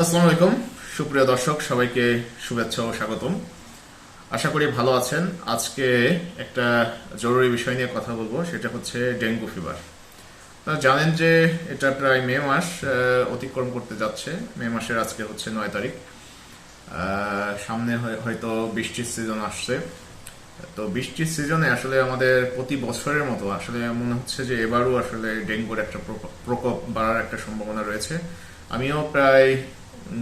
আসসালামু আলাইকুম। সুপ্রিয় দর্শক, সবাইকে শুভেচ্ছা ও স্বাগতম। আশা করি ভালো আছেন। আজকে একটা জরুরি বিষয় নিয়ে কথা বলব, সেটা হচ্ছে ডেঙ্গু ফিভার। জানেন যে এটা প্রায় মে মাস অতিক্রম করতে যাচ্ছে। মে মাসের আজকে হচ্ছে নয় তারিখ। সামনে হয়- হয়তো বৃষ্টির সিজন আসছে। তো বৃষ্টির সিজনে আসলে আমাদের প্রতি বছরের মতো আসলে মনে হচ্ছে যে এবারও আসলে ডেঙ্গুর একটা প্রকোপ বাড়ার একটা সম্ভাবনা রয়েছে। আমিও প্রায়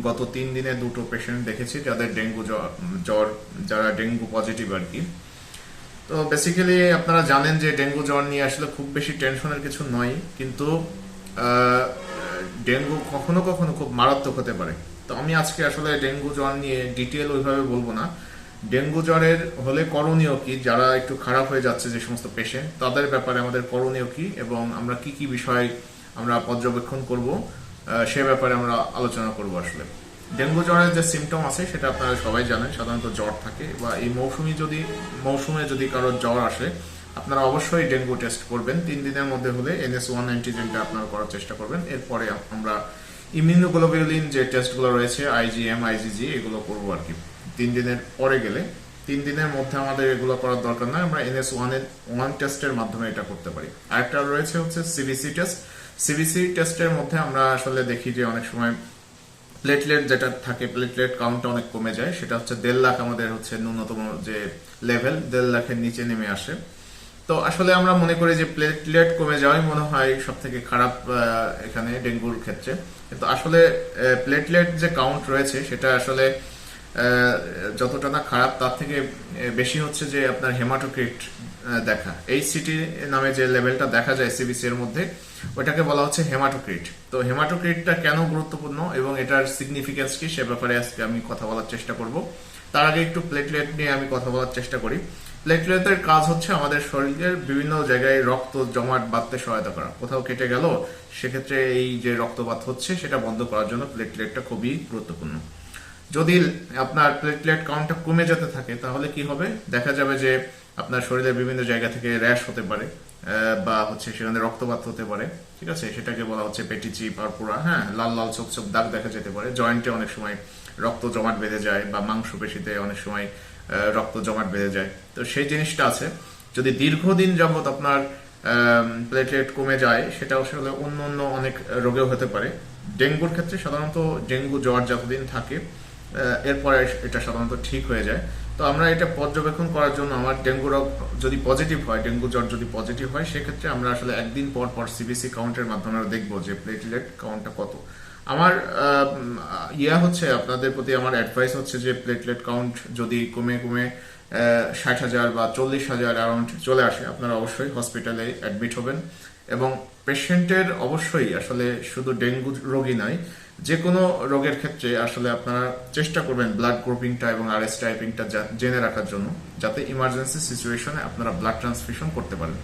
গত তিন দিনে দুটো পেশেন্ট দেখেছি যাদের ডেঙ্গু জ্বর- যারা ডেঙ্গু পজিটিভ আর কি। তো বেসিক্যালি আপনারা জানেন যে ডেঙ্গু জ্বর নিয়ে আসলে খুব বেশি টেনশনের কিছু নয়, কিন্তু ডেঙ্গু কখনো কখনো খুব মারাত্মক হতে পারে। তো আমি আজকে আসলে ডেঙ্গু জ্বর নিয়ে ডিটেল ওইভাবে বলব না। ডেঙ্গু জ্বরের হলে করণীয় কি? যারা একটু খারাপ হয়ে যাচ্ছে যে সমস্ত পেশেন্ট তাদের ব্যাপারে আমাদের করণীয় কি? এবং আমরা কি কি বিষয় আমরা পর্যবেক্ষণ করব? সে ব্যাপারে আমরা আলোচনা করব আসলে। ডেঙ্গু জ্বরের যে সিমটম আছে, সেটা আপনারা সবাই জানেন, সাধারণত জ্বর থাকে, বা এই মৌসুমি যদি, মৌসুমে যদি কারোর জ্বর আসে, আপনারা অবশ্যই ডেঙ্গু টেস্ট করবেন। তিন দিনের মধ্যে হলে এনএস ওয়ান অ্যান্টিজেনটা আপনারা করার চেষ্টা করবেন। এরপরে আমরা ইমিউনোগ্লোবিউলিন যে টেস্টগুলো রয়েছে আইজিএম আইজিজি এগুলো করব আর কি। তিন দিনের পরে গেলে, তিন দিনের মধ্যে আমাদের এগুলো করার দরকার নয় আমরা এনএস ওয়ান ওয়ান টেস্টের মাধ্যমে এটা করতে পারি। আরেকটা রয়েছে হচ্ছে সিবিসি টেস্ট সিবিসি টেস্টের মধ্যে আমরা আসলে দেখি যে অনেক সময় প্লেটলেট যেটা থাকে প্লেটলেট কাউন্টটা অনেক কমে যায়। সেটা হচ্ছে দেড় লাখ আমাদের হচ্ছে ন্যূনতম যে লেভেল দেড় লাখের নিচে নেমে আসে। তো আসলে আমরা মনে করি যে প্লেটলেট কমে যাওয়াই মনে হয় সব থেকে খারাপ এখানে ডেঙ্গুর ক্ষেত্রে। কিন্তু আসলে প্লেটলেট যে কাউন্ট রয়েছে, সেটা আসলে যতটা না খারাপ, তার থেকে বেশি হচ্ছে যে আপনার হেমাটোক্রিট দেখা। এই সিটি নামে যে লেভেলটা দেখা যায় সিবিসি এর মধ্যে ওটাকে বলা হচ্ছে হেমাটোক্রিট। তো হেমাটোক্রিটটা কেন গুরুত্বপূর্ণ এবং এটার সিগনিফিকেন্স কি সে ব্যাপারে আজকে আমি কথা বলার চেষ্টা করব। তার আগে একটু প্লেটলেট নিয়ে আমি কথা বলার চেষ্টা করি। প্লেটলেটের কাজ হচ্ছে আমাদের শরীরের বিভিন্ন জায়গায় রক্ত জমাট বাঁধতে সহায়তা করা। কোথাও কেটে গেল, সেক্ষেত্রে এই যে রক্তপাত হচ্ছে, সেটা বন্ধ করার জন্য প্লেটলেটটা খুবই গুরুত্বপূর্ণ। যদি আপনার প্লেটলেট কাউন্টটা কমে যেতে থাকে, তাহলে কি হবে? দেখা যাবে যে আপনার শরীরের বিভিন্ন জায়গা থেকে র্যাশ হতে পারে বা হচ্ছে সেখানে রক্তপাত হতে পারে, ঠিক আছে? সেটাকে বলা হচ্ছে পেটিচি পারপুরা হ্যাঁ? লাল লাল, চোখ চোখ দাগ দেখা যেতে পারে। জয়েন্টে অনেক সময় রক্ত জমাট বেঁধে যায়, বা মাংসপেশিতে অনেক সময় রক্ত জমাট বেঁধে যায়। তো সেই জিনিসটা আছে। যদি দীর্ঘদিন যাবত আপনার প্লেটলেট কমে যায়, সেটা আসলে অন্য অন্য অনেক রোগেও হতে পারে। ডেঙ্গুর ক্ষেত্রে সাধারণত ডেঙ্গু জ্বর যতদিন থাকে এরপরে এটা সাধারণত ঠিক হয়ে যায়। তো আমরা এটা পর্যবেক্ষণ করার জন্য আমার ডেঙ্গু রোগ যদি পজিটিভ হয়, ডেঙ্গু জ্বর যদি পজিটিভ হয়, সেক্ষেত্রে আমরা আসলে একদিন পর পর সিবিসি কাউন্টের মাধ্যমে আমরা দেখব যে প্লেটলেট কাউন্টটা কত। আমার ইয়া হচ্ছে আপনাদের প্রতি আমার অ্যাডভাইস হচ্ছে যে প্লেটলেট কাউন্ট যদি কমে কমে ষাট হাজার বা চল্লিশ হাজার অ্যারাউন্ড চলে আসে, আপনারা অবশ্যই হসপিটালে অ্যাডমিট হবেন। এবং পেশেন্টের অবশ্যই আসলে শুধু ডেঙ্গু রোগী নয় যে কোনো রোগের ক্ষেত্রে আসলে আপনারা চেষ্টা করবেন ব্লাড গ্রুপিংটা এবং আর এস টাইপিংটা জেনে রাখার জন্য, যাতে ইমার্জেন্সি সিচুয়েশনে আপনারা ব্লাড ট্রান্সফিউশন করতে পারেন।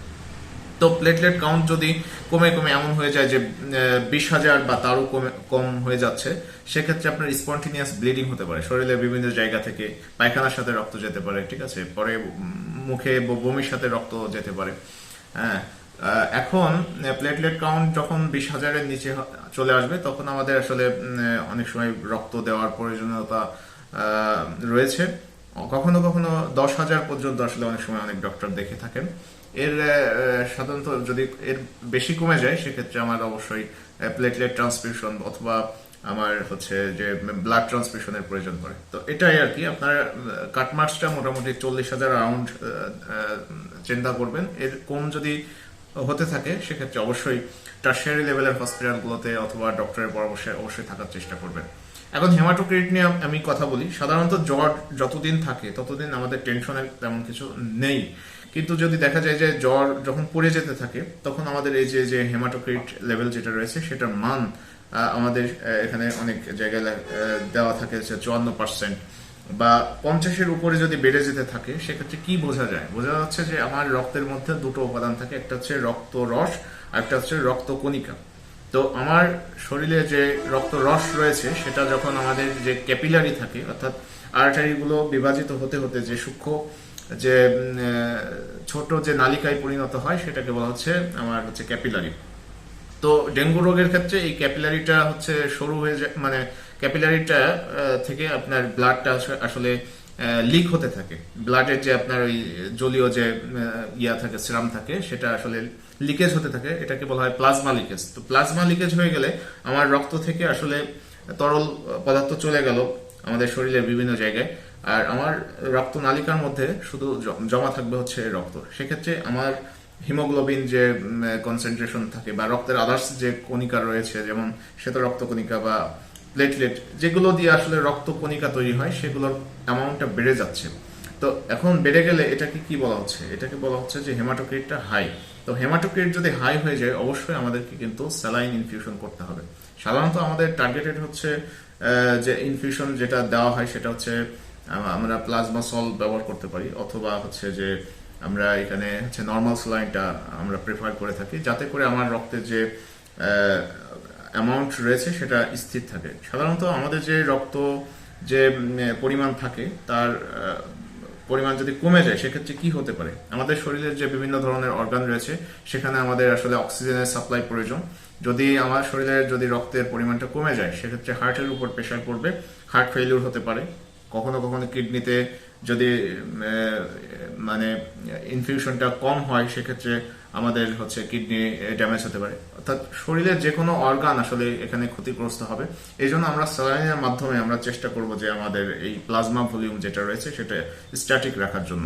তো প্লেটলেট কাউন্ট যদি কমে কমে এমন হয়ে যায় যে বিশ হাজার বা তারও কমে, কম হয়ে যাচ্ছে, সেক্ষেত্রে আপনার স্পন্টিনিয়াস ব্লিডিং হতে পারে। শরীরের বিভিন্ন জায়গা থেকে পায়খানার সাথে রক্ত যেতে পারে, ঠিক আছে? পরে মুখে বমির সাথে রক্ত যেতে পারে। হ্যাঁ এখন প্লেটলেট কাউন্ট যখন বিশ হাজারের নিচে চলে আসবে, তখন আমাদের আসলে অনেক সময় রক্ত দেওয়ার প্রয়োজনীয়তা রয়েছে। কখনো কখনো দশ হাজার পর্যন্ত আসলে অনেক সময় অনেক ডক্টর দেখে থাকেন। এর সাধারণত যদি এর বেশি কমে যায়, সেক্ষেত্রে আমার অবশ্যই প্লেটলেট ট্রান্সফিউশন অথবা আমার হচ্ছে যে ব্লাড ট্রান্সফিউশনের প্রয়োজন পড়ে। তো এটাই আর কি। আপনার কাটমার্চটা মোটামুটি চল্লিশ হাজার রাউন্ড চিন্তা করবেন। এর কম যদি হতে থাকে, সেক্ষেত্রে অবশ্যই টার্সিয়ারি লেভেলের হসপিটালগুলোতে অথবা ডক্টরের পরামর্শে অবশ্যই থাকার চেষ্টা করবেন। এখন হেমাটোক্রিট নিয়ে আমি কথা বলি, সাধারণত জ্বর যতদিন থাকে, ততদিন আমাদের টেনশনের তেমন কিছু নেই। কিন্তু যদি দেখা যায় যে জ্বর যখন পড়ে যেতে থাকে, তখন আমাদের এই যে যে হেমাটোক্রিট লেভেল যেটা রয়েছে, সেটার মান আমাদের এখানে অনেক জায়গায় দেওয়া থাকে চুয়ান্ন পার্সেন্ট বা পঞ্চাশের উপরে যদি বেড়ে যেতে থাকে, সেক্ষেত্রে কি বোঝা যায়? বোঝা যাচ্ছে যে আমার রক্তের মধ্যে দুটো উপাদান থাকে, একটা হচ্ছে রক্ত রস আর একটা হচ্ছে রক্ত কণিকা তো আমার শরীরে যে রক্ত রস রয়েছে, সেটা যখন আমাদের যে ক্যাপিলারি থাকে, অর্থাৎ আর্টারিগুলো বিভাজিত হতে হতে যে সূক্ষ্ম, যে ছোট যে নালিকায় পরিণত হয়, সেটাকে বলা হচ্ছে আমার হচ্ছে ক্যাপিলারি। তো ডেঙ্গু রোগের ক্ষেত্রে এই ক্যাপিলারিটা হচ্ছে সরু হয়ে যায় মানে ক্যাপিলারিটা থেকে আপনার ব্লাডটা আসলে লিক হতে থাকে। ব্লাডের যে আপনার ওই জলীয় যে ইয়া থাকে সিরাম থাকে, সেটা আসলে লিকেজ হতে থাকে। এটাকে বলা হয় প্লাজমা লিকেজ তো প্লাজমা লিকেজ হয়ে গেলে আমার রক্ত থেকে আসলে তরল পদার্থ চলে গেল আমাদের শরীরের বিভিন্ন জায়গায়। আর আমার রক্ত নালিকার মধ্যে শুধু জমা থাকবে হচ্ছে রক্ত। সেক্ষেত্রে আমার হিমোগ্লোবিন যে কনসেন্ট্রেশন থাকে বা রক্তের আদার্স যে কণিকা রয়েছে, যেমন শ্বেত রক্ত কণিকা বা প্লেটলেট যেগুলো দিয়ে আসলে রক্ত কণিকা তৈরি হয়, সেগুলোর অ্যামাউন্টটা বেড়ে যাচ্ছে। তো এখন বেড়ে গেলে এটাকে কি বলা হচ্ছে? এটাকে বলা হচ্ছে যে হেমাটোক্রিটটা হাই তো হেমাটোক্রিট যদি হাই হয়ে যায়, অবশ্যই আমাদেরকে কিন্তু স্যালাইন ইনফিউশন করতে হবে। সাধারণত আমাদের টার্গেটেড হচ্ছে যে ইনফিউশন যেটা দেওয়া হয়, সেটা হচ্ছে আমরা প্লাজমা সল ব্যবহার করতে পারি, অথবা হচ্ছে যে আমরা এখানে হচ্ছে নর্মাল স্যালাইনটা আমরা প্রেফার করে থাকি, যাতে করে আমার রক্তের যে অ্যামাউন্ট রয়েছে, সেটা স্থির থাকে। সাধারণত আমাদের যে রক্ত যে পরিমাণ থাকে, তার পরিমাণ যদি কমে যায়, সেক্ষেত্রে কি হতে পারে? আমাদের শরীরের যে বিভিন্ন ধরনের অর্গান রয়েছে, সেখানে আমাদের আসলে অক্সিজেনের সাপ্লাই প্রয়োজন। যদি আমার শরীরের যদি রক্তের পরিমাণটা কমে যায়, সেক্ষেত্রে হার্টের উপর প্রেশার পড়বে। হার্ট ফেলিউর হতে পারে। কখনো কখনো কিডনিতে যদি মানে ইনফিউশনটা কম হয়, সেক্ষেত্রে আমাদের হচ্ছে কিডনি ড্যামেজ হতে পারে। অর্থাৎ শরীরের যে কোনো অর্গান আসলে এখানে ক্ষতিগ্রস্ত হবে। এই জন্য আমরা স্যালাইনের মাধ্যমে আমরা চেষ্টা করব যে আমাদের এই প্লাজমা ভলিউম যেটা রয়েছে সেটা স্ট্যাটিক রাখার জন্য।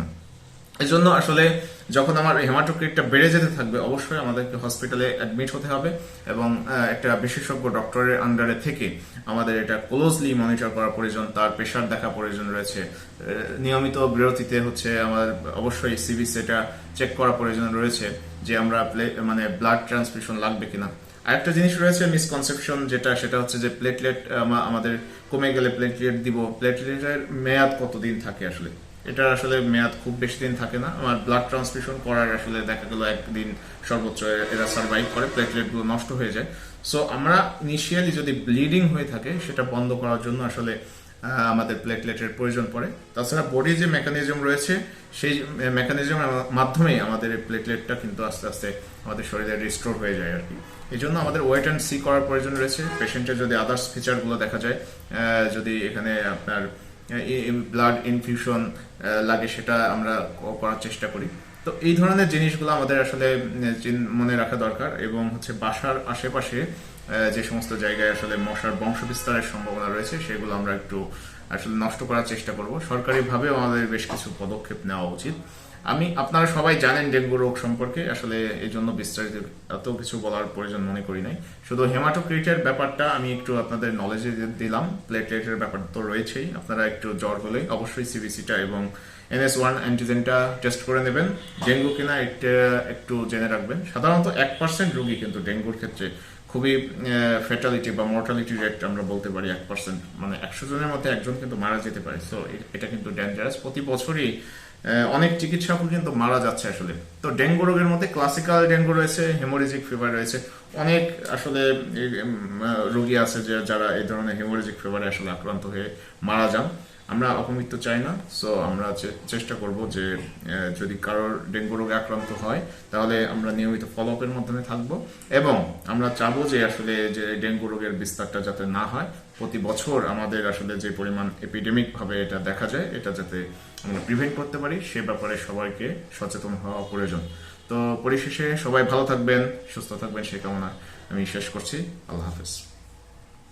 এই জন্য আসলে যখন আমার হেমাটোক্রিটটা বেড়ে যেতে থাকবে, অবশ্যই আমাদেরকে হসপিটালে অ্যাডমিট হতে হবে এবং একটা বিশেষজ্ঞ ডক্টরের আন্ডারে থেকে আমাদের এটা ক্লোজলি মনিটর করা প্রয়োজন, তার প্রেশার দেখা প্রয়োজন রয়েছে। নিয়মিত বিরতিতে হচ্ছে আমার অবশ্যই সিবি সেটা চেক করা প্রয়োজন রয়েছে যে আমরা মানে ব্লাড ট্রান্সফিউশন লাগবে কিনা। আরেকটা জিনিস রয়েছে মিসকনসেপশন যেটা, সেটা হচ্ছে যে প্লেটলেট আমাদের কমে গেলে প্লেটলেট দিব। প্লেটলেটের মেয়াদ কতদিন থাকে আসলে? এটা আসলে মেয়াদ খুব বেশি দিন থাকে না। আমার ব্লাড ট্রান্সফিউশন করার আসলে দেখা গেল একদিন সর্বোচ্চ এরা সার্ভাইভ করে প্লেটলেটগুলো নষ্ট হয়ে যায়। সো আমরা ইনিশিয়ালি যদি ব্লিডিং হয়ে থাকে, সেটা বন্ধ করার জন্য আসলে আমাদের প্লেটলেটের প্রয়োজন পড়ে। তাছাড়া বডি যে মেকানিজম রয়েছে, সেই মেকানিজমের মাধ্যমেই আমাদের এই প্লেটলেটটা কিন্তু আস্তে আস্তে আমাদের শরীরে রিস্টোর হয়ে যায় আর কি। এই জন্য আমাদের ওয়েট অ্যান্ড সি করার প্রয়োজন রয়েছে। পেশেন্টের যদি আদার্স ফিচারগুলো দেখা যায় যদি এখানে আপনার ব্লাড ইনফিউশন লাগে সেটা আমরা করার চেষ্টা করি। তো এই ধরনের জিনিসগুলো আমাদের আসলে মনে রাখা দরকার এবং হচ্ছে বাসার আশেপাশে যে সমস্ত জায়গায় আসলে মশার বংশ বিস্তারের সম্ভাবনা রয়েছে, সেগুলো আমরা একটু আসলে নষ্ট করার চেষ্টা করব। সরকারিভাবেও আমাদের বেশ কিছু পদক্ষেপ নেওয়া উচিত। আমি, আপনারা সবাই জানেন ডেঙ্গু রোগ সম্পর্কে, আসলে এই জন্য বিস্তারিত এত কিছু বলার প্রয়োজন মনে করি নাই। শুধু হেমাটোক্রিটের ব্যাপারটা আমি একটু আপনাদের নলেজে দিলাম প্লেটলেটের ব্যাপার তো রয়েছেই, আপনারা একটু জ্বর হলে অবশ্যই সিবিসিটা এবং এনএস ওয়ান অ্যান্টিজেনটা টেস্ট করে নেবেন। ডেঙ্গু কিনা এটা একটু জেনে রাখবেন। সাধারণত এক পার্সেন্ট রোগী কিন্তু ডেঙ্গুর ক্ষেত্রে খুবই ফেটালিটি বা মর্টালিটি রেট আমরা বলতে পারি এক পার্সেন্ট মানে একশো জনের মধ্যে একজন কিন্তু মারা যেতে পারে। সো এটা কিন্তু ডেঞ্জারাস প্রতি বছরই অনেক চিকিৎসকও কিন্তু মারা যাচ্ছে আসলে। তো ডেঙ্গু রোগের মধ্যে ক্লাসিক্যাল ডেঙ্গু রয়েছে হেমোরেজিক ফিভার রয়েছে। অনেক আসলে রোগী আছে যে, যারা এই ধরনের হেমোরেজিক ফিভারে আসলে আক্রান্ত হয়ে মারা যান। আমরা অপমৃত্যু চাই না সো আমরা চেষ্টা করব যে যদি কারোর ডেঙ্গু রোগে আক্রান্ত হয়, তাহলে আমরা নিয়মিত ফলো আপের মাধ্যমে থাকব এবং আমরা চাবো যে আসলে যে ডেঙ্গু রোগের বিস্তারটা যাতে না হয়, প্রতি বছর আমাদের আসলে যে পরিমাণ এপিডেমিক ভাবে এটা দেখা যায়, এটা যাতে আমরা প্রিভেন্ট করতে পারি, সে ব্যাপারে সবাইকে সচেতন হওয়া প্রয়োজন। তো পরিশেষে সবাই ভালো থাকবেন, সুস্থ থাকবেন, সে কামনা আমি শেষ করছি। আল্লাহ হাফেজ।